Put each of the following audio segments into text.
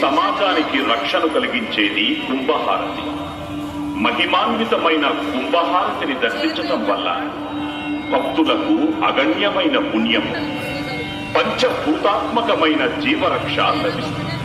సమాజానికి రక్షణ కలిగించేది కుంభహారతి. మహిమాన్వితమైన కుంభహారతిని దర్శించటం వల్ల భక్తులకు అగణ్యమైన పుణ్యం పంచభూతాత్మకమైన జీవరక్ష లభిస్తుంది.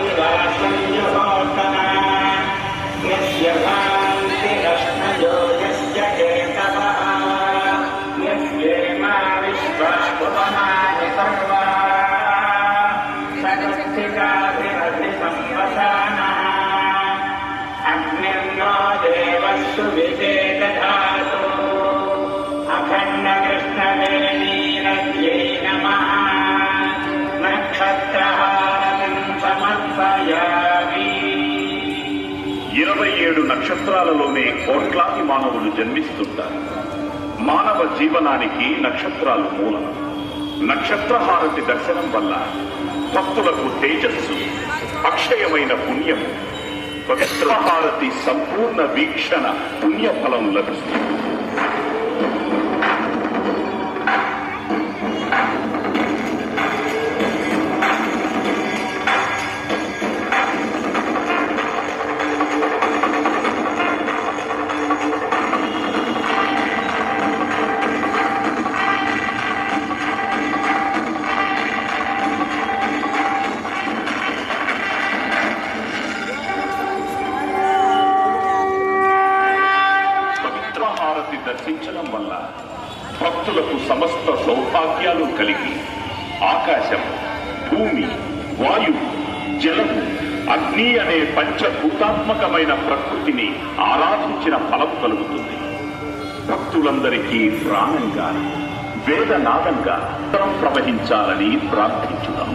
Obrigado. ఏడు నక్షత్రాలలోనే కోట్లాది మానవులు జన్మిస్తుంటారు. మానవ జీవనానికి నక్షత్రాలు మూలం. నక్షత్రహారతి దర్శనం వల్ల భక్తులకు తేజస్సు అక్షయమైన పుణ్యం పవిత్రహారతి సంపూర్ణ వీక్షణ పుణ్యఫలం లభిస్తుంది. వల్ల భక్తులకు సమస్త సౌభాగ్యాలు కలిగి ఆకాశం భూమి వాయువు జలము అగ్ని అనే పంచభూతాత్మకమైన ప్రకృతిని ఆరాధించిన ఫలం కలుగుతుంది. భక్తులందరికీ ప్రాణంగా వేదనాదంగా ప్రవహించాలని ప్రార్థించుదాం